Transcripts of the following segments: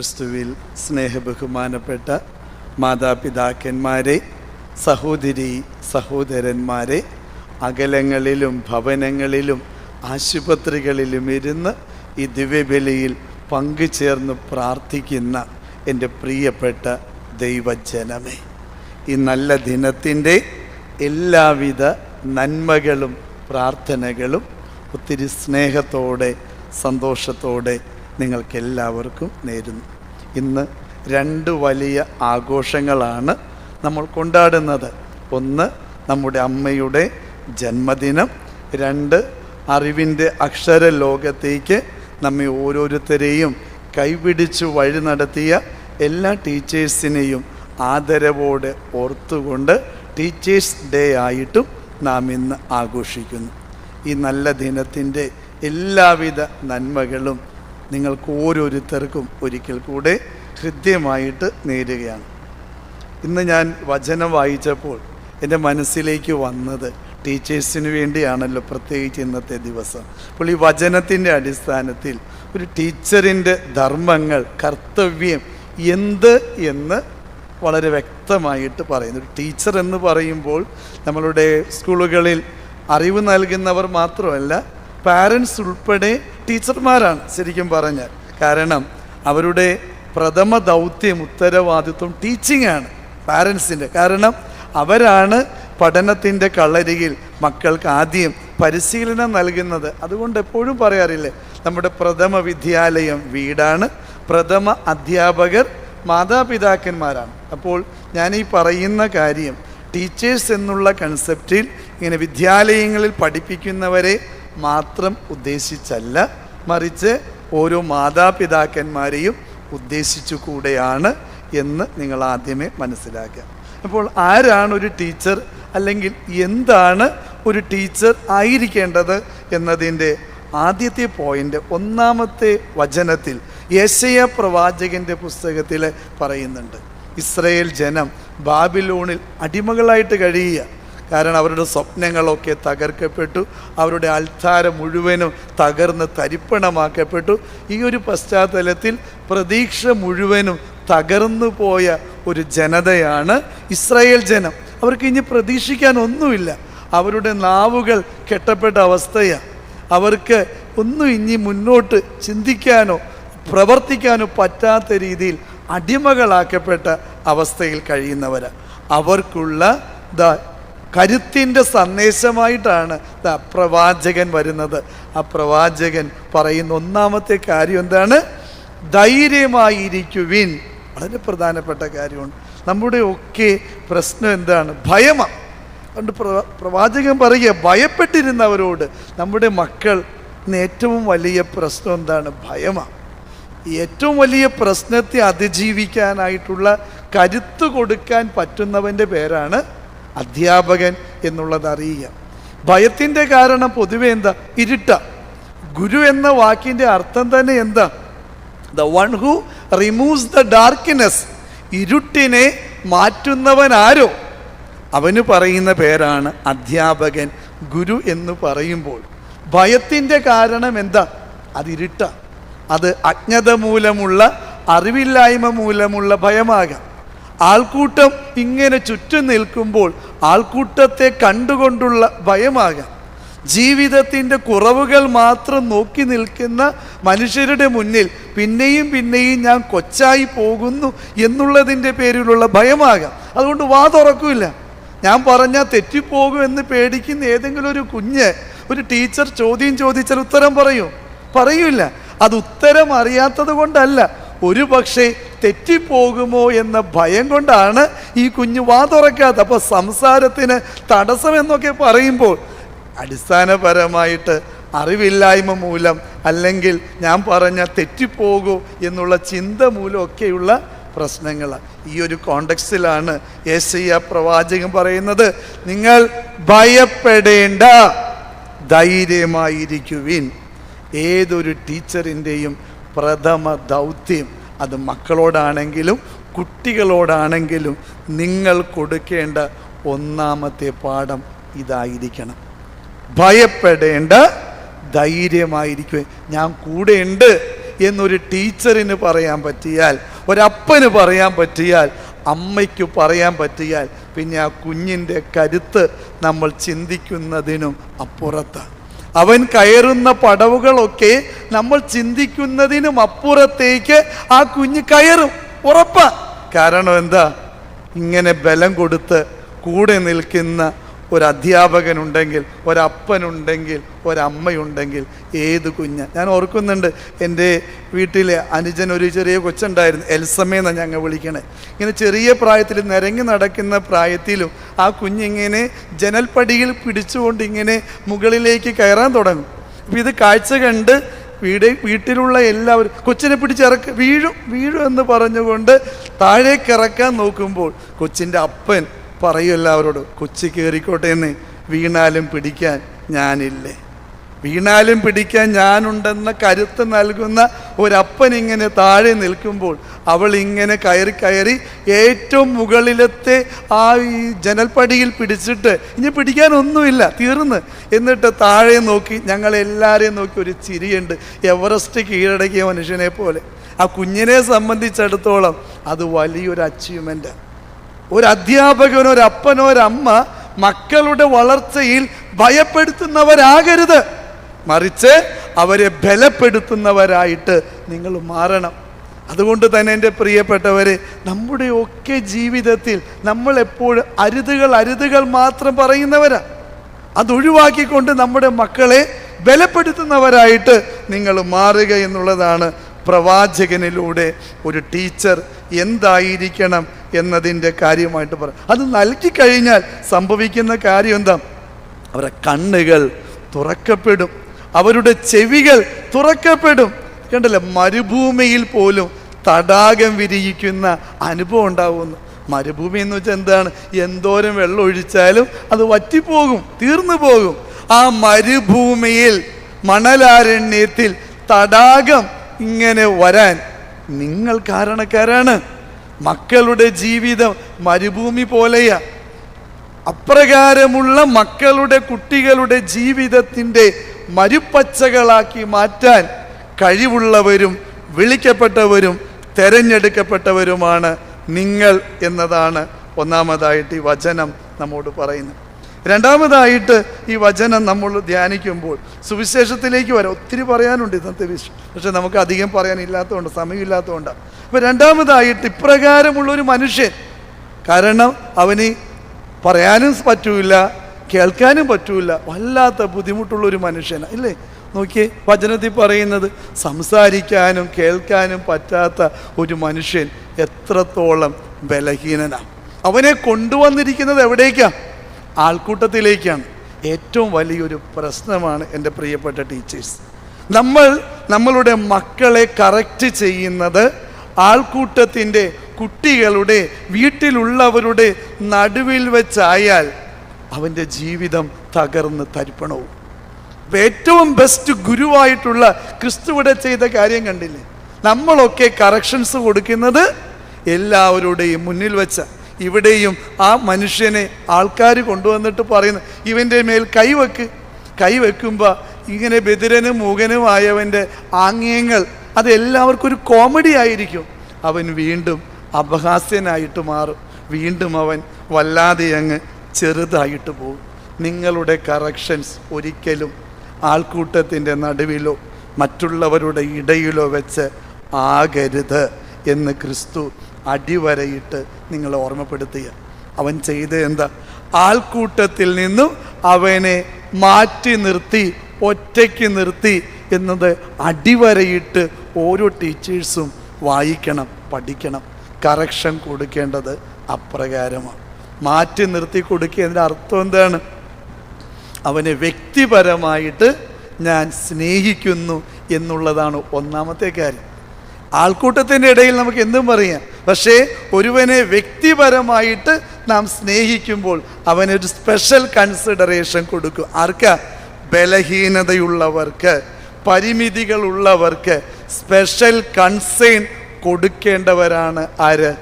ക്രിസ്തുവിൽ സ്നേഹബഹുമാനപ്പെട്ട മാതാപിതാക്കന്മാരെ സഹോദരി സഹോദരന്മാരെ അകലങ്ങളിലും ഭവനങ്ങളിലും ആശുപത്രികളിലും ഇരുന്ന് ഈ ദിവ്യബലിയിൽ പങ്കുചേർന്ന് പ്രാർത്ഥിക്കുന്ന എന്റെ പ്രിയപ്പെട്ട ദൈവജനമേ ഈ നല്ല ദിനത്തിന്റെ എല്ലാവിധ നന്മകളും പ്രാർത്ഥനകളും ഒത്തിരി സ്നേഹത്തോടെ സന്തോഷത്തോടെ നിങ്ങൾക്കെല്ലാവർക്കും നേരുന്നു. ഇന്ന് രണ്ട് വലിയ ആഘോഷങ്ങളാണ് നമ്മൾ കൊണ്ടാടുന്നത്. ഒന്ന് നമ്മുടെ അമ്മയുടെ ജന്മദിനം രണ്ട് അറിവിന്റെ അക്ഷര ലോകത്തേക്ക് നമ്മെ ഓരോരുത്തരെയും കൈപിടിച്ചു വഴി നടത്തിയ എല്ലാ ടീച്ചേഴ്സിനെയും ആദരവോടെ ഓർത്തുകൊണ്ട് ടീച്ചേഴ്സ് ഡേ ആയിട്ടും നാം ഇന്ന് ആഘോഷിക്കുന്നു. ഈ നല്ല ദിനത്തിന്റെ എല്ലാവിധ നന്മകളും നിങ്ങൾക്ക് ഓരോരുത്തർക്കും ഒരിക്കൽ കൂടെ ഹൃദ്യമായിട്ട് നേരുകയാണ്. ഇന്ന് ഞാൻ വചനം വായിച്ചപ്പോൾ എന്റെ മനസ്സിലേക്ക് വന്നത് ടീച്ചേഴ്സിന് വേണ്ടിയാണല്ലോ പ്രത്യേകിച്ച് ഇന്നത്തെ ദിവസം. അപ്പോൾ ഈ വചനത്തിന്റെ അടിസ്ഥാനത്തിൽ ഒരു ടീച്ചറിന്റെ ധർമ്മങ്ങൾ കർത്തവ്യം എന്ത് എന്ന് വളരെ വ്യക്തമായിട്ട് പറയുന്നു. ടീച്ചർ എന്ന് പറയുമ്പോൾ നമ്മളുടെ സ്കൂളുകളിൽ അറിവ് നൽകുന്നവർ മാത്രമല്ല പാരൻസ് ഉൾപ്പെടെ ടീച്ചർമാരാണ് ശരിക്കും പറഞ്ഞാൽ. കാരണം അവരുടെ പ്രഥമ ദൗത്യം ഉത്തരവാദിത്വം ടീച്ചിങ് ആണ് പാരൻസിന്റെ കാരണം അവരാണ് പഠനത്തിന്റെ കളരിയിൽ മക്കൾക്ക് ആദ്യം പരിശീലനം നൽകുന്നത്. അതുകൊണ്ട് എപ്പോഴും പറയാറില്ലേ നമ്മുടെ പ്രഥമ വിദ്യാലയം വീടാണ് പ്രഥമ അധ്യാപകർ മാതാപിതാക്കന്മാരാണ്. അപ്പോൾ ഞാൻ ഈ പറയുന്ന കാര്യം ടീച്ചേഴ്സ് എന്നുള്ള കൺസെപ്റ്റിൽ ഇങ്ങനെ വിദ്യാലയങ്ങളിൽ പഠിപ്പിക്കുന്നവരെ മാത്രം ഉദ്ദേശിച്ചല്ല മറിച്ച് ഓരോ മാതാപിതാക്കന്മാരെയും ഉദ്ദേശിച്ചു കൂടെയാണ് എന്ന് നിങ്ങൾ ആദ്യമേ മനസ്സിലാക്കുക. അപ്പോൾ ആരാണ് ഒരു ടീച്ചർ അല്ലെങ്കിൽ എന്താണ് ഒരു ടീച്ചർ ആയിരിക്കേണ്ടത് എന്നതിന്റെ ആദ്യത്തെ പോയിന്റ് ഒന്നാമത്തെ വചനത്തിൽ യേശയ പ്രവാചകന്റെ പുസ്തകത്തിൽ പറയുന്നുണ്ട്. ഇസ്രയേൽ ജനം ബാബിലോണിൽ അടിമകളായിട്ട് കഴിയുക. കാരണം അവരുടെ സ്വപ്നങ്ങളൊക്കെ തകർക്കപ്പെട്ടു. അവരുടെ അൽത്താരം മുഴുവനും തകർന്ന് തരിപ്പണമാക്കപ്പെട്ടു. ഈ ഒരു പശ്ചാത്തലത്തിൽ പ്രതീക്ഷ മുഴുവനും തകർന്നു പോയ ഒരു ജനതയാണ് ഇസ്രായേൽ ജനം. അവർക്ക് ഇനി പ്രതീക്ഷിക്കാൻ ഒന്നുമില്ല. അവരുടെ നാവുകൾ കെട്ടപ്പെട്ട അവസ്ഥയാണ് അവർക്ക് ഒന്നും ഇനി മുന്നോട്ട് ചിന്തിക്കാനോ പ്രവർത്തിക്കാനോ പറ്റാത്ത രീതിയിൽ അടിമകളാക്കപ്പെട്ട അവസ്ഥയിൽ കഴിയുന്നവരാണ് അവർക്കുള്ള ദ കരുത്തിന്റെ സന്ദേശമായിട്ടാണ് പ്രവാചകൻ വരുന്നത്. ആ പ്രവാചകൻ പറയുന്ന ഒന്നാമത്തെ കാര്യം എന്താണ്? ധൈര്യമായിരിക്കുവിൻ. വളരെ പ്രധാനപ്പെട്ട കാര്യമാണ്. നമ്മുടെ ഒക്കെ പ്രശ്നം എന്താണ്? ഭയമാണ് അതുകൊണ്ട് പ്രവ- പ്രവാചകൻ പറയുക ഭയപ്പെട്ടിരുന്നവരോട് നമ്മുടെ മക്കൾ ഏറ്റവും വലിയ പ്രശ്നം എന്താണ്? ഭയമാണ് ഏറ്റവും വലിയ പ്രശ്നത്തെ അതിജീവിക്കാനായിട്ടുള്ള കരുത്ത് കൊടുക്കാൻ പറ്റുന്നവന്റെ പേരാണ് അധ്യാപകൻ എന്നുള്ളത് അറിയുക. ഭയത്തിന്റെ കാരണം പൊതുവെ എന്താ? ഇരുട്ട. ഗുരു എന്ന വാക്കിന്റെ അർത്ഥം തന്നെ എന്താ? The one who removes the darkness ഇരുട്ടിനെ മാറ്റുന്നവൻ ആരോ? അവന് പറയുന്ന പേരാണ് അധ്യാപകൻ ഗുരു എന്ന് പറയുമ്പോൾ. ഭയത്തിന്റെ കാരണം എന്താ? അതിരുട്ട അത് അജ്ഞത മൂലമുള്ള അറിവില്ലായ്മ മൂലമുള്ള ഭയമാകാം. ആൾക്കൂട്ടം ഇങ്ങനെ ചുറ്റും നിൽക്കുമ്പോൾ ആൾക്കൂട്ടത്തെ കണ്ടുകൊണ്ടുള്ള ഭയമാകാം. ജീവിതത്തിന്റെ കുറവുകൾ മാത്രം നോക്കി നിൽക്കുന്ന മനുഷ്യരുടെ മുന്നിൽ പിന്നെയും പിന്നെയും ഞാൻ കൊച്ചായി പോകുന്നു എന്നുള്ളതിന്റെ പേരിലുള്ള ഭയമാകാം. അതുകൊണ്ട് വാ തുറക്കില്ല. ഞാൻ പറഞ്ഞാൽ തെറ്റിപ്പോകും എന്ന് പേടിക്കുന്ന ഏതെങ്കിലും ഒരു കുഞ്ഞ് ഒരു ടീച്ചർ ചോദ്യം ചോദിച്ചാൽ ഉത്തരം പറയൂ. പറയൂല അത് ഉത്തരം അറിയാത്തത് കൊണ്ടല്ല. ഒരു പക്ഷേ തെറ്റിപ്പോകുമോ എന്ന ഭയം കൊണ്ടാണ് ഈ കുഞ്ഞ് വാ തുറക്കാത്ത അപ്പോൾ സംസാരത്തിന് തടസ്സം എന്നൊക്കെ പറയുമ്പോൾ അടിസ്ഥാനപരമായിട്ട് അറിവില്ലായ്മ മൂലം അല്ലെങ്കിൽ ഞാൻ പറഞ്ഞ തെറ്റിപ്പോകൂ എന്നുള്ള ചിന്ത മൂലമൊക്കെയുള്ള പ്രശ്നങ്ങൾ. ഈ ഒരു കോണ്ടക്സ്റ്റിലാണ് യേശയ്യ പ്രവാചകൻ പറയുന്നത്. നിങ്ങൾ ഭയപ്പെടേണ്ട ധൈര്യമായിരിക്കുവിൻ. ഏതൊരു ടീച്ചറിന്റെയും പ്രഥമ ദൗത്യം അത് മക്കളോടാണെങ്കിലും കുട്ടികളോടാണെങ്കിലും നിങ്ങൾ കൊടുക്കേണ്ട ഒന്നാമത്തെ പാഠം ഇതായിരിക്കണം. ഭയപ്പെടേണ്ട ധൈര്യമായിരിക്കും ഞാൻ കൂടെയുണ്ട് എന്നൊരു ടീച്ചറിന് പറയാൻ പറ്റിയാൽ ഒരപ്പന് പറയാൻ പറ്റിയാൽ അമ്മയ്ക്ക് പറയാൻ പറ്റിയാൽ പിന്നെ ആ കുഞ്ഞിന്റെ കരുത്ത് നമ്മൾ ചിന്തിക്കുന്നതിനും അപ്പുറത്താണ്. അവൻ കയറുന്ന പടവുകളൊക്കെ നമ്മൾ ചിന്തിക്കുന്നതിനും അപ്പുറത്തേക്ക് ആ കുഞ്ഞ് കയറും. ഉറപ്പാ. കാരണം എന്താ? ഇങ്ങനെ ബലം കൊടുത്ത് കൂടെ നിൽക്കുന്ന ഒരു അധ്യാപകനുണ്ടെങ്കിൽ ഒരപ്പനുണ്ടെങ്കിൽ ഒരമ്മയുണ്ടെങ്കിൽ ഏത് കുഞ്ഞ്. ഞാൻ ഓർക്കുന്നുണ്ട് എന്റെ വീട്ടിലെ അനുജൻ ഒരു ചെറിയ കൊച്ചുണ്ടായിരുന്നു എൽസമ്മയെന്നാണ് ഞങ്ങൾ വിളിക്കണേ. ഇങ്ങനെ ചെറിയ പ്രായത്തിൽ നിരങ്ങി നടക്കുന്ന പ്രായത്തിലും ആ കുഞ്ഞിങ്ങനെ ജനൽപ്പടിയിൽ പിടിച്ചുകൊണ്ട് ഇങ്ങനെ മുകളിലേക്ക് കയറാൻ തുടങ്ങും. അപ്പം ഇത് കാഴ്ച കണ്ട് വീട് വീട്ടിലുള്ള എല്ലാവരും കൊച്ചിനെ പിടിച്ചിറക്ക് വീഴും വീഴും എന്ന് പറഞ്ഞുകൊണ്ട് താഴേക്കിറക്കാൻ നോക്കുമ്പോൾ കൊച്ചിന്റെ അപ്പൻ പറയും എല്ലാവരോടും കൊച്ചി കയറിക്കോട്ടെ എന്ന് വീണാലും പിടിക്കാൻ ഞാനില്ലേ? വീണാലും പിടിക്കാൻ ഞാനുണ്ടെന്ന കരുത്ത് നൽകുന്ന ഒരപ്പൻ ഇങ്ങനെ താഴെ നിൽക്കുമ്പോൾ അവൾ ഇങ്ങനെ കയറി കയറി ഏറ്റവും മുകളിലത്തെ ആ ഈ ജനൽപ്പടിയിൽ പിടിച്ചിട്ട് ഇനി പിടിക്കാനൊന്നുമില്ല തീർന്ന്. എന്നിട്ട് താഴെ നോക്കി ഞങ്ങളെല്ലാവരെയും നോക്കി ഒരു ചിരിയുണ്ട്. എവറസ്റ്റ് കീഴടക്കിയ മനുഷ്യനെ പോലെ. ആ കുഞ്ഞിനെ സംബന്ധിച്ചിടത്തോളം അത് വലിയൊരു അച്ചീവ്മെന്റാണ് ഒരു അധ്യാപകനോ ഒരു അപ്പനോ ഒരു അമ്മ മക്കളുടെ വളർച്ചയിൽ ഭയപ്പെടുത്തുന്നവരാകരുത്. മറിച്ച് അവരെ ബലപ്പെടുത്തുന്നവരായിട്ട് നിങ്ങൾ മാറണം. അതുകൊണ്ട് തന്നെ എന്റെ പ്രിയപ്പെട്ടവരെ നമ്മുടെ ഒക്കെ ജീവിതത്തിൽ നമ്മൾ എപ്പോഴും അരുതുകൾ അരുതുകൾ മാത്രം പറയുന്നവരാ. അതൊഴിവാക്കിക്കൊണ്ട് നമ്മുടെ മക്കളെ ബലപ്പെടുത്തുന്നവരായിട്ട് നിങ്ങൾ മാറുക എന്നുള്ളതാണ് പ്രവാചകനിലൂടെ ഒരു ടീച്ചർ എന്തായിരിക്കണം എന്നതിന്റെ കാര്യമായിട്ട് പറ. അത് നൽകി കഴിഞ്ഞാൽ സംഭവിക്കുന്ന കാര്യം എന്താ? അവരുടെ കണ്ണുകൾ തുറക്കപ്പെടും. അവരുടെ ചെവികൾ തുറക്കപ്പെടും. കണ്ടല്ലേ? മരുഭൂമിയിൽ പോലും തടാകം വിരിയിക്കുന്ന അനുഭവം ഉണ്ടാവുന്നു. മരുഭൂമി എന്ന് വെച്ചാൽ എന്താണ്? എന്തോരം വെള്ളം ഒഴിച്ചാലും അത് വറ്റിപ്പോകും തീർന്നു പോകും. ആ മരുഭൂമിയിൽ മണലാരണ്യത്തിൽ തടാകം ഇങ്ങനെ വരാൻ നിങ്ങൾ കാരണക്കാരാണ്. മക്കളുടെ ജീവിതം മരുഭൂമി പോലെയാ. അപ്രകാരമുള്ള മക്കളുടെ കുട്ടികളുടെ ജീവിതത്തിന്റെ മരുപ്പച്ചകളാക്കി മാറ്റാൻ കഴിവുള്ളവരും വിളിക്കപ്പെട്ടവരും തെരഞ്ഞെടുക്കപ്പെട്ടവരുമാണ് നിങ്ങൾ എന്നതാണ് ഒന്നാമതായിട്ട് ഈ വചനം നമ്മോട് പറയുന്നത്. രണ്ടാമതായിട്ട് ഈ വചനം നമ്മൾ ധ്യാനിക്കുമ്പോൾ സുവിശേഷത്തിലേക്ക് വരാം. ഒത്തിരി പറയാനുണ്ട് ഇന്നത്തെ വിഷയം പക്ഷെ നമുക്ക് അധികം പറയാനില്ലാത്തതുകൊണ്ട് സമയമില്ലാത്തതുകൊണ്ടാണ്. അപ്പോൾ രണ്ടാമതായിട്ട് ഇപ്രകാരമുള്ളൊരു മനുഷ്യൻ. കാരണം അവന് പറയാനും പറ്റൂല കേൾക്കാനും പറ്റൂല വല്ലാത്ത ബുദ്ധിമുട്ടുള്ള ഒരു മനുഷ്യനാണ് ഇല്ലേ? നോക്കിയേ വചനത്തിൽ പറയുന്നത് സംസാരിക്കാനും കേൾക്കാനും പറ്റാത്ത ഒരു മനുഷ്യൻ എത്രത്തോളം ബലഹീനനാണ് അവനെ കൊണ്ടുവന്നിരിക്കുന്നത് എവിടേക്കാണ്? ആൾക്കൂട്ടത്തിലേക്കാണ്. ഏറ്റവും വലിയൊരു പ്രശ്നമാണ് എന്റെ പ്രിയപ്പെട്ട ടീച്ചേഴ്സ് നമ്മൾ നമ്മളുടെ മക്കളെ കറക്റ്റ് ചെയ്യുന്നത് ആൾക്കൂട്ടത്തിന്റെ കുട്ടികളുടെ വീട്ടിലുള്ളവരുടെ നടുവിൽ വെച്ചായാൽ അവന്റെ ജീവിതം തകർന്ന് തരിപ്പണവും. ഏറ്റവും ബെസ്റ്റ് ഗുരുവായിട്ടുള്ള ക്രിസ്തുവിടെ ചെയ്ത കാര്യം കണ്ടില്ലേ? നമ്മളൊക്കെ കറക്ഷൻസ് കൊടുക്കുന്നത് എല്ലാവരുടെയും മുന്നിൽ വെച്ച. ഇവിടെയും ആ മനുഷ്യനെ ആൾക്കാർ കൊണ്ടുവന്നിട്ട് പറയുന്നു ഇവന്റെ മേൽ കൈവെക്ക് കൈവെക്കുമ്പോൾ ഇങ്ങനെ ബദിരനും മൂകനുമായവന്റെ ആംഗ്യങ്ങൾ അത് എല്ലാവർക്കും ഒരു കോമഡി ആയിരിക്കും. അവൻ വീണ്ടും അപഹാസ്യനായിട്ട് മാറും. വീണ്ടും അവൻ വല്ലാതെ അങ്ങ് ചെറുതായിട്ട് പോകും നിങ്ങളുടെ കറക്ഷൻസ് ഒരിക്കലും ആൾക്കൂട്ടത്തിന്റെ നടുവിലോ മറ്റുള്ളവരുടെ ഇടയിലോ വെച്ച് ആകരുത് എന്ന് ക്രിസ്തു അടിവരയിട്ട് നിങ്ങളെ ഓർമ്മപ്പെടുത്തുക അവൻ ചെയ്ത് എന്താ? ആൾക്കൂട്ടത്തിൽ നിന്നും അവനെ മാറ്റി നിർത്തി ഒറ്റയ്ക്ക് നിർത്തി എന്നത് അടിവരയിട്ട് ഓരോ ടീച്ചേഴ്സും വായിക്കണം പഠിക്കണം. കറക്ഷൻ കൊടുക്കേണ്ടത് അപ്രകാരമാണ്. മാറ്റി നിർത്തി കൊടുക്കുന്നതിന്റെ അർത്ഥം എന്താണ്? അവനെ വ്യക്തിപരമായിട്ട് ഞാൻ സ്നേഹിക്കുന്നു എന്നുള്ളതാണ് ഒന്നാമത്തെ കാര്യം. ആൾക്കൂട്ടത്തിന്റെ ഇടയിൽ നമുക്ക് എന്തും പറയാം. പക്ഷേ ഒരുവനെ വ്യക്തിപരമായിട്ട് നാം സ്നേഹിക്കുമ്പോൾ അവനൊരു സ്പെഷ്യൽ കൺസിഡറേഷൻ കൊടുക്കും. ആർക്ക? ബലഹീനതയുള്ളവർക്ക് പരിമിതികളുള്ളവർക്ക് സ്പെഷ്യൽ കൺസേൺ കൊടുക്കേണ്ടവരാണ് ആര്?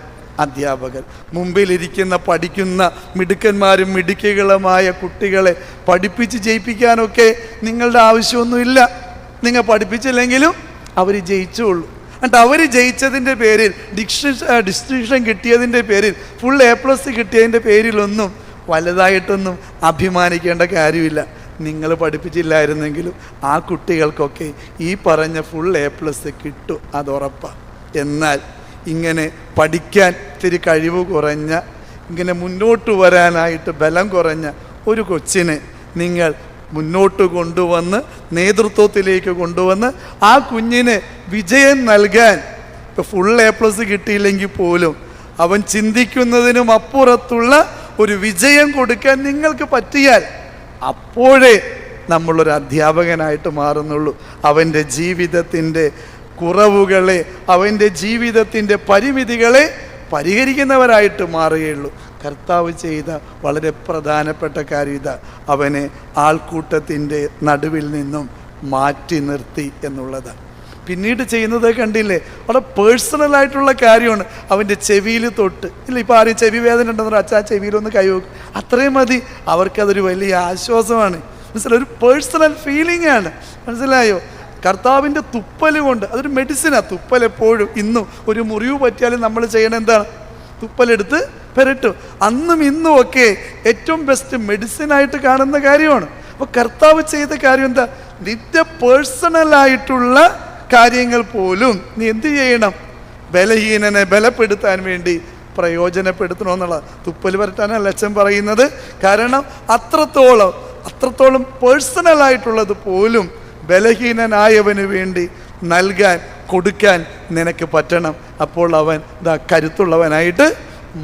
അധ്യാപകർ മുമ്പിലിരിക്കുന്ന പഠിക്കുന്ന മിടുക്കന്മാരും മിടുക്കികളുമായ കുട്ടികളെ പഠിപ്പിച്ച് ജയിപ്പിക്കാനൊക്കെ നിങ്ങളുടെ ആവശ്യമൊന്നുമില്ല. നിങ്ങൾ പഠിപ്പിച്ചില്ലെങ്കിലും അവർ ജയിച്ചുള്ളൂ എന്നിട്ട് അവർ ജയിച്ചതിന്റെ പേരിൽ ഡിക്ഷ ഡിസ്ട്രിക്ഷൻ കിട്ടിയതിന്റെ പേരിൽ ഫുൾ എ പ്ലസ് കിട്ടിയതിന്റെ പേരിലൊന്നും വലുതായിട്ടൊന്നും അഭിമാനിക്കേണ്ട കാര്യമില്ല. നിങ്ങൾ പഠിപ്പിച്ചില്ലായിരുന്നെങ്കിലും ആ കുട്ടികൾക്കൊക്കെ ഈ പറഞ്ഞ ഫുൾ എ പ്ലസ് കിട്ടും അത് ഉറപ്പാണ് എന്നാൽ ഇങ്ങനെ പഠിക്കാൻ ഇത്തിരി കഴിവ് കുറഞ്ഞ ഇങ്ങനെ മുന്നോട്ട് വരാനായിട്ട് ബലം കുറഞ്ഞ ഒരു കൊച്ചിനെ നിങ്ങൾ മുന്നോട്ട് കൊണ്ടുവന്ന് നേതൃത്വത്തിലേക്ക് കൊണ്ടുവന്ന് ആ കുഞ്ഞിന് വിജയം നൽകാൻ ഇപ്പോൾ ഫുൾ എ പ്ലസ് കിട്ടിയില്ലെങ്കിൽ പോലും അവൻ ചിന്തിക്കുന്നതിനും അപ്പുറത്തുള്ള ഒരു വിജയം കൊടുക്കാൻ നിങ്ങൾക്ക് പറ്റിയാൽ അപ്പോഴേ നമ്മളൊരു അധ്യാപകനായിട്ട് മാറുന്നുള്ളൂ. അവന്റെ ജീവിതത്തിന്റെ കുറവുകളെ അവന്റെ ജീവിതത്തിന്റെ പരിമിതികളെ പരിഹരിക്കുന്നവരായിട്ട് മാറുകയുള്ളൂ. കർത്താവ് ചെയ്ത വളരെ പ്രധാനപ്പെട്ട കാര്യം അവനെ ആൾക്കൂട്ടത്തിന്റെ നടുവിൽ നിന്നും മാറ്റി നിർത്തി എന്നുള്ളതാണ് പിന്നീട് ചെയ്യുന്നത് കണ്ടില്ലേ? വളരെ പേഴ്സണലായിട്ടുള്ള കാര്യമാണ്. അവന്റെ ചെവിയിൽ തൊട്ട്. ഇല്ല ഇപ്പോൾ ആരും ചെവി വേദന ഉണ്ടെന്ന് അച്ഛാ ചെവിയിലൊന്ന് കൈവക്കും അത്രയും മതി. അവർക്കതൊരു വലിയ ആശ്വാസമാണ്. മനസ്സിലായി? ഒരു പേഴ്സണൽ ഫീലിംഗ് ആണ്. മനസ്സിലായോ? കർത്താവിന്റെ തുപ്പൽ കൊണ്ട് അതൊരു മെഡിസിനാണ് തുപ്പൽ എപ്പോഴും ഇന്നും ഒരു മുറിവ് പറ്റിയാലും നമ്മൾ ചെയ്യണത് എന്താണ്? തുപ്പലെടുത്ത് പെരട്ടും. അന്നും ഇന്നും ഒക്കെ ഏറ്റവും ബെസ്റ്റ് മെഡിസിനായിട്ട് കാണുന്ന കാര്യമാണ്. അപ്പോൾ കർത്താവ് ചെയ്ത കാര്യം എന്താ? നിത്യ പേഴ്സണലായിട്ടുള്ള കാര്യങ്ങൾ പോലും നീ എന്ത് ചെയ്യണം? ബലഹീനനെ ബലപ്പെടുത്താൻ വേണ്ടി പ്രയോജനപ്പെടുത്തണമെന്നുള്ള തുപ്പൽ വരട്ടാനല്ല അച്ഛൻ പറയുന്നത്. കാരണം അത്രത്തോളം അത്രത്തോളം പേഴ്സണലായിട്ടുള്ളത് പോലും ബലഹീനനായവന് വേണ്ടി നൽകാൻ കൊടുക്കാൻ നിനക്ക് പറ്റണം. അപ്പോൾ അവൻ ഇതാ കരുത്തുള്ളവനായിട്ട്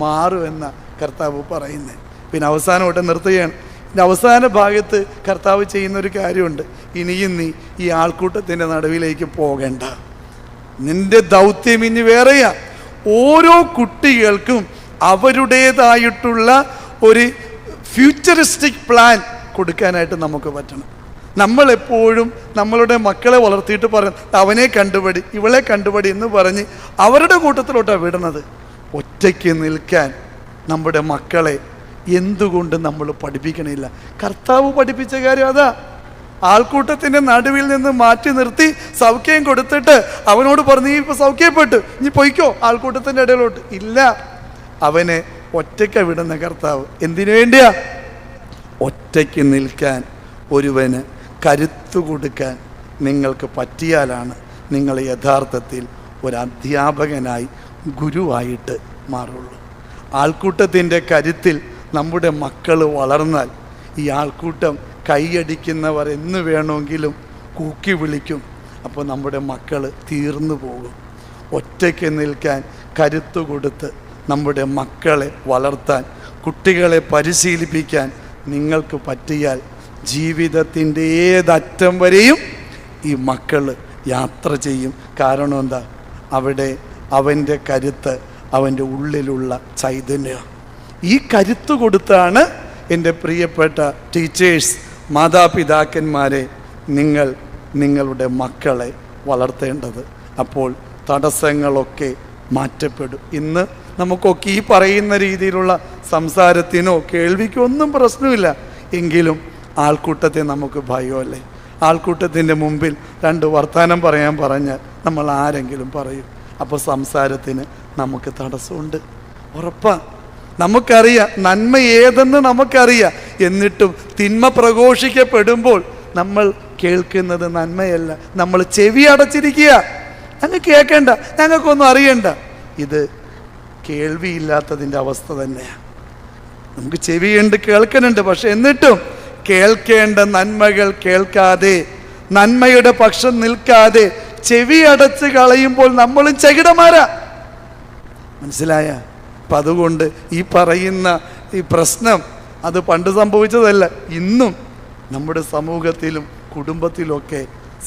മാറുമെന്ന കർത്താവ് പറയുന്നത് പിന്നെ അവസാനമായിട്ട് നിർത്തുകയാണ്. അവസാന ഭാഗത്ത് കർത്താവ് ചെയ്യുന്ന ഒരു കാര്യമുണ്ട്. ഇനിയും നീ ഈ ആൾക്കൂട്ടത്തിന്റെ നടുവിലേക്ക് പോകണ്ട. നിന്റെ ദൗത്യം ഇനി വേറെയാ. ഓരോ കുട്ടികൾക്കും അവരുടേതായിട്ടുള്ള ഒരു ഫ്യൂച്ചറിസ്റ്റിക് പ്ലാൻ കൊടുക്കാനായിട്ട് നമുക്ക് പറ്റണം. നമ്മളെപ്പോഴും നമ്മളുടെ മക്കളെ വളർത്തിയിട്ട് പറയും അവനെ കണ്ടുപടി ഇവളെ കണ്ടുപടി എന്ന് പറഞ്ഞ് അവരുടെ കൂട്ടത്തിലോട്ടാണ് വിടുന്നത്. ഒറ്റയ്ക്ക് നിൽക്കാൻ നമ്മുടെ മക്കളെ എന്തുകൊണ്ട് നമ്മൾ പഠിപ്പിക്കണില്ല? കർത്താവ് പഠിപ്പിച്ച കാര്യം അതാ. ആൾക്കൂട്ടത്തിന്റെ നടുവിൽ നിന്ന് മാറ്റി നിർത്തി സൗഖ്യം കൊടുത്തിട്ട് അവനോട് പറഞ്ഞു നീ ഇപ്പോൾ സൗഖ്യപ്പെട്ടു നീ പൊയ്ക്കോ ആൾക്കൂട്ടത്തിന്റെ ഇടയിലോട്ട്. ഇല്ല. അവനെ ഒറ്റയ്ക്ക വിടുന്ന കർത്താവ് എന്തിനു വേണ്ടിയാ? ഒറ്റയ്ക്ക് നിൽക്കാൻ ഒരുവന് കരുത്തു കൊടുക്കാൻ നിങ്ങൾക്ക് പറ്റിയാലാണ് നിങ്ങൾ യഥാർത്ഥത്തിൽ ഒരു അധ്യാപകനായി ഗുരുവായിട്ട് മാറുള്ളൂ. ആൾക്കൂട്ടത്തിന്റെ കരുത്തിൽ നമ്മുടെ മക്കൾ വളർന്നാൽ ഈ ആൾക്കൂട്ടം കൈയടിക്കുന്നവർ എന്ന് വേണമെങ്കിലും കൂക്കി വിളിക്കും. അപ്പോൾ നമ്മുടെ മക്കൾ തീർന്നു പോകും. ഒറ്റയ്ക്ക് നിൽക്കാൻ കരുത്തു കൊടുത്ത് നമ്മുടെ മക്കളെ വളർത്താൻ കുട്ടികളെ പരിശീലിപ്പിക്കാൻ നിങ്ങൾക്ക് പറ്റിയാൽ ജീവിതത്തിന്റെ ഏതറ്റം വരെയും ഈ മക്കൾ യാത്ര ചെയ്യും. കാരണം എന്താ? അവിടെ അവന്റെ കരുത്ത് അവന്റെ ഉള്ളിലുള്ള ചൈതന്യം. ഈ കരുത്ത് കൊടുത്താണ് എന്റെ പ്രിയപ്പെട്ട ടീച്ചേഴ്സ് മാതാപിതാക്കന്മാരെ നിങ്ങൾ നിങ്ങളുടെ മക്കളെ വളർത്തേണ്ടത്. അപ്പോൾ തടസ്സങ്ങളൊക്കെ മാറ്റപ്പെടും. ഇന്ന് നമുക്കൊക്കെ ഈ പറയുന്ന രീതിയിലുള്ള സംസാരത്തിനോ കേൾവിക്കോ ഒന്നും പ്രശ്നമില്ല. എങ്കിലും ആൾക്കൂട്ടത്തെ നമുക്ക് ഭയമല്ലേ? ആൾക്കൂട്ടത്തിന്റെ മുമ്പിൽ രണ്ട് വർത്തമാനം പറയാൻ പറഞ്ഞാൽ നമ്മൾ ആരെങ്കിലും പറയും. അപ്പോൾ സംസാരത്തിന് നമുക്ക് തടസ്സമുണ്ട്. ഉറപ്പാ. നമുക്കറിയാം നന്മ ഏതെന്ന് നമുക്കറിയാം. എന്നിട്ടും തിന്മ പ്രഘോഷിക്കപ്പെടുമ്പോൾ നമ്മൾ കേൾക്കുന്നത് നന്മയല്ല. നമ്മൾ ചെവി അടച്ചിരിക്കുക. അങ്ങ് കേൾക്കണ്ട ഞങ്ങൾക്കൊന്നും അറിയണ്ട. ഇത് കേൾവിയില്ലാത്തതിന്റെ അവസ്ഥ തന്നെയാണ്. നമുക്ക് ചെവിയുണ്ട് കേൾക്കുന്നുണ്ട് പക്ഷെ എന്നിട്ടും കേൾക്കേണ്ട നന്മകൾ കേൾക്കാതെ നന്മയുടെ പക്ഷം നിൽക്കാതെ ചെവി അടച്ച് കളയുമ്പോൾ നമ്മളും ചകിടമാരാ. മനസ്സിലായ? അപ്പം അതുകൊണ്ട് ഈ പറയുന്ന ഈ പ്രശ്നം അത് പണ്ട് സംഭവിച്ചതല്ല ഇന്നും നമ്മുടെ സമൂഹത്തിലും കുടുംബത്തിലൊക്കെ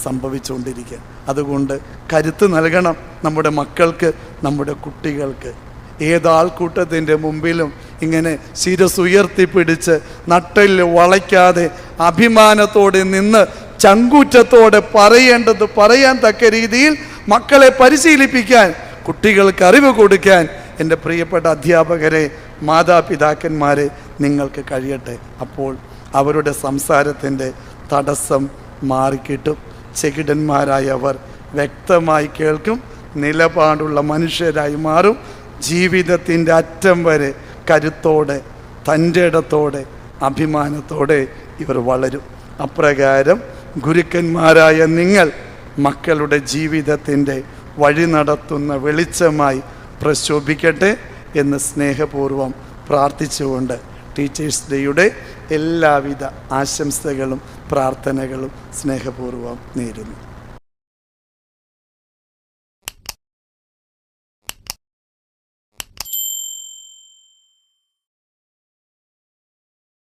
സംഭവിച്ചുകൊണ്ടിരിക്കുക. അതുകൊണ്ട് കരുത്ത് നൽകണം നമ്മുടെ മക്കൾക്ക് നമ്മുടെ കുട്ടികൾക്ക്. ഏതാൾക്കൂട്ടത്തിന്റെ മുമ്പിലും ഇങ്ങനെ ശിരസുയർത്തിപ്പിടിച്ച് നട്ടിൽ വളയ്ക്കാതെ അഭിമാനത്തോടെ നിന്ന് ചങ്കൂറ്റത്തോടെ പറയേണ്ടത് പറയാൻ തക്ക രീതിയിൽ മക്കളെ പരിശീലിപ്പിക്കാൻ കുട്ടികൾക്ക് അറിവ് കൊടുക്കാൻ എന്റെ പ്രിയപ്പെട്ട അധ്യാപകരെ മാതാപിതാക്കന്മാരെ നിങ്ങൾക്ക് കഴിയട്ടെ. അപ്പോൾ അവരുടെ സംസാരത്തിന്റെ തടസ്സം മാറിക്കിട്ടും. ചെകിടന്മാരായവർ വ്യക്തമായി കേൾക്കും. നിലപാടുള്ള മനുഷ്യരായി മാറും. ജീവിതത്തിന്റെ അറ്റം വരെ കരുത്തോടെ തന്റെ ഇടത്തോടെ അഭിമാനത്തോടെ ഇവർ വളരും. അപ്രകാരം ഗുരുക്കന്മാരായ നിങ്ങൾ മക്കളുടെ ജീവിതത്തിന്റെ വഴി നടത്തുന്ന വെളിച്ചമായി പ്രശോഭിക്കട്ടെ എന്ന് സ്നേഹപൂർവം പ്രാർത്ഥിച്ചുകൊണ്ട് ടീച്ചേഴ്സ് ഡേയുടെ എല്ലാവിധ ആശംസകളും പ്രാർത്ഥനകളും സ്നേഹപൂർവം നേരുന്നു.